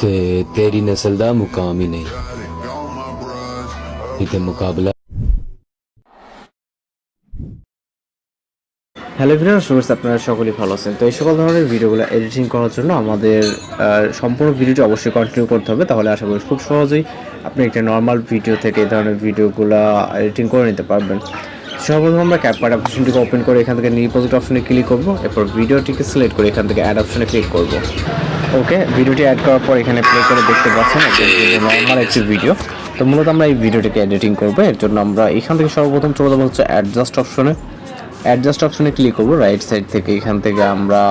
ਤੇ ਤੇਰੀ ਨਸਲ ਦਾ ਮੁਕਾਮ ਹੀ ਨਹੀਂ ਤੇ ਮੁਕਾਬਲਾ হ্যালো ভিডিও শুভেচ্ছা আপনারা সকলেই ভালো আছেন তো এই সকল ধরনের ভিডিওগুলো এডিটিং করার জন্য আমাদের আহ, সম্পূর্ণ ভিডিওটি অবশ্যই কন্টিনিউ করতে হবে তাহলে আশা করি খুব সহজেই আপনি একটা নর্মাল ভিডিও থেকে এই ধরনের ভিডিওগুলো এডিটিং করে নিতে পারবেন সর্বপ্রথম আমরা ক্যাপকার্ড অপশনটিকে ওপেন করে এখান থেকে নির্বাচিত অপশনে ক্লিক করব এরপর ভিডিওটিকে সিলেক্ট করে এখান থেকে অ্যাড অপশনে ক্লিক করব ওকে, ভিডিওটি অ্যাড করার পর এখানে প্লে করে দেখতে পাচ্ছেন নর্মাল একটি ভিডিও তো মূলত আমরা এই ভিডিওটিকে এডিটিং করব। এর জন্য আমরা এখান থেকে সর্বপ্রথম চলে যাব হচ্ছে অ্যাডজাস্ট অপশনে অ্যাডজাস্ট অপশনে ক্লিক করব রাইট সাইড থেকে। এখান থেকে আমরা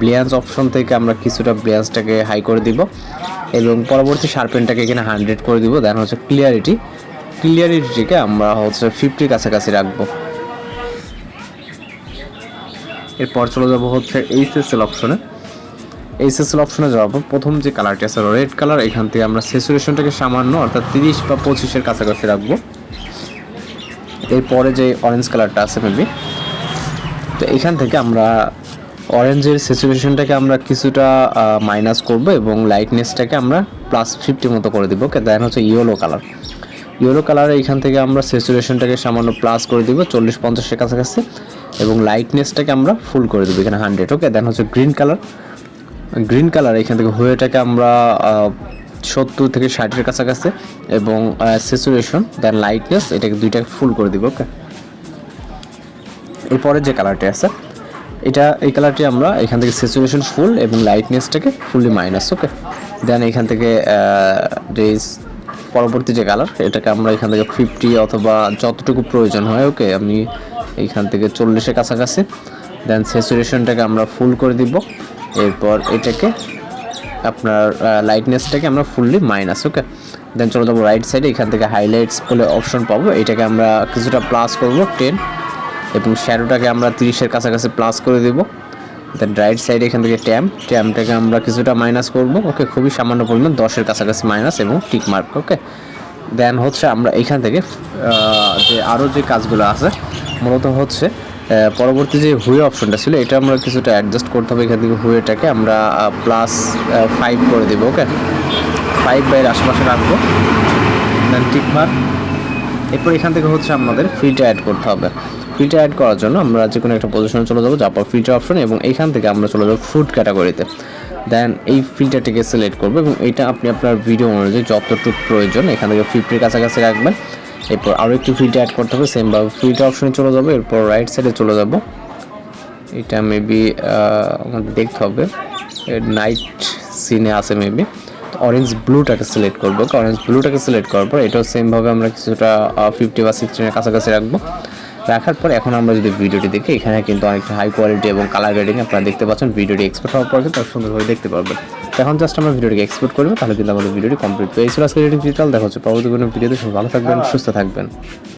ব্লিয়ান্স অপশন থেকে আমরা কিছুটা ব্লিয়ান্সটাকে হাই করে দিব এবং পরবর্তী শার্পেনটাকে এখানে হান্ড্রেড করে দিব। দেন হচ্ছে ক্লিয়ারিটি ক্লিয়ারিটিকে আমরা হচ্ছে ফিফটির কাছাকাছি রাখব। এরপর চলে যাব হচ্ছে এইচএসএল অপশনে এইচএসএল অপশনে যাওয়ার পর প্রথম যে কালারটি আছে রেড কালার এখান থেকে আমরা স্যাচুরেশনটাকে সামান্য অর্থাৎ তিরিশ বা পঁচিশের কাছাকাছি রাখব। এরপরে যে অরেঞ্জ কালারটা আছে মেবি তো এখান থেকে আমরা অরেঞ্জের সিচুয়েশনটাকে আমরা কিছুটা মাইনাস করব এবং লাইটনেসটাকে আমরা প্লাস ফিফটি মতো করে দিব। দেন হচ্ছে ইয়েলো কালার ইয়েলো কালারে এখান থেকে আমরা স্যাচুরেশনটাকে সামান্য প্লাস করে দিব, চল্লিশ পঞ্চাশের কাছাকাছি। এবং লাইটনেসটাকে আমরা ফুল করে দেবো, এখানে হান্ড্রেড ওকে দেন হচ্ছে গ্রিন কালার গ্রিন কালার, এখান থেকে হুয়েটাকে আমরা সত্তর থেকে ষাটের কাছাকাছি এবং স্যাচুরেশন দেন লাইটনেস এটাকে দুইটাকে ফুল করে দিব ওকে এরপরে যে কালারটি আছে, এটা, এই কালারটি আমরা এখান থেকে স্যাচুরেশন ফুল এবং লাইটনেসটাকে ফুললি মাইনাস ওকে দেন এখান থেকে যে পরবর্তী যে কালার, এটাকে আমরা এখান থেকে ফিফটি অথবা যতটুকু প্রয়োজন হয় ওকে আমি এইখান থেকে চল্লিশের কাছাকাছি দেন স্যাচুরেশনটাকে আমরা ফুল করে দিব। এরপর এটাকে আপনার লাইটনেসটাকে আমরা ফুললি মাইনাস ওকে দেন চলে যাব রাইট সাইডে এখান থেকে হাইলাইটস বলে অপশন পাবো। এটাকে আমরা কিছুটা প্লাস করব টেন এবং শ্যাডোটাকে আমরা তিরিশের কাছাকাছি প্লাস করে দেবো। দেন রাইট সাইডে এখান থেকে ট্যাম ট্যামটাকে আমরা কিছুটা মাইনাস করব ওকে খুবই সামান্য পরিমাণ দশের কাছাকাছি মাইনাস এবং টিক মার্ক ওকে দেন হচ্ছে আমরা এখান থেকে যে আরও যে কাজগুলো আছে মূলত হচ্ছে পরবর্তী যে হুয়ে অপশনটা ছিল, এটা আমরা কিছুটা অ্যাডজাস্ট করতে হবে এখান থেকে হুয়েটাকে। আমরা প্লাস ফাইভ করে দেবো ওকে ফাইভ বাইয়ের আশপাশে রাখব। দেন এরপর এখান থেকে হচ্ছে আমাদের ফিল্টার অ্যাড করতে হবে। ফিল্টার অ্যাড করার জন্য আমরা যে কোনো একটা পজিশনে চলে যাব যারপর ফিল্টার অপশন এবং এখান থেকে আমরা চলে যাব ফুড ক্যাটাগরিতে দেন এই ফিল্টারটিকে সিলেক্ট করব, এবং এটা আপনি আপনার ভিডিও অনুযায়ী যতটুকু প্রয়োজন, এখান থেকে ফিফটির কাছাকাছি রাখবেন। এরপর আরও একটু ফিল্টার অ্যাড করতে হবে সেমভাবে ফিল্টার অপশনে চলে যাব, এরপর রাইট সাইডে চলে যাব। এটা মেবি আমাদের দেখতে হবে। নাইট সিনে আছে মেবি অরেঞ্জ ব্লুটাকে সিলেক্ট করব। অরেঞ্জ ব্লুটাকে সিলেক্ট করার পর এটাও সেমভাবে আমরা কিছুটা ফিফটি বা সিক্সটিনের কাছাকাছি রাখব। রাখার পর এখন আমরা যদি ভিডিওটি দেখি, এখানে কিন্তু অনেকটা হাই কোয়ালিটি এবং কালার গ্রেডিং আপনারা দেখতে পাচ্ছেন, ভিডিওটি এক্সপোর্ট হওয়ার পর কিন্তু সুন্দরভাবে দেখতে পারবেন। এখন জাস্ট আমরা ভিডিওটিকে এক্সপোর্ট করব, তাহলে কিন্তু আমাদের ভিডিওটি কমপ্লিট তো এই ছিল আজকে ভিডিও দেখা হচ্ছে পরবর্তী কোনো ভিডিওতে ভালো থাকবেন, সুস্থ থাকবেন।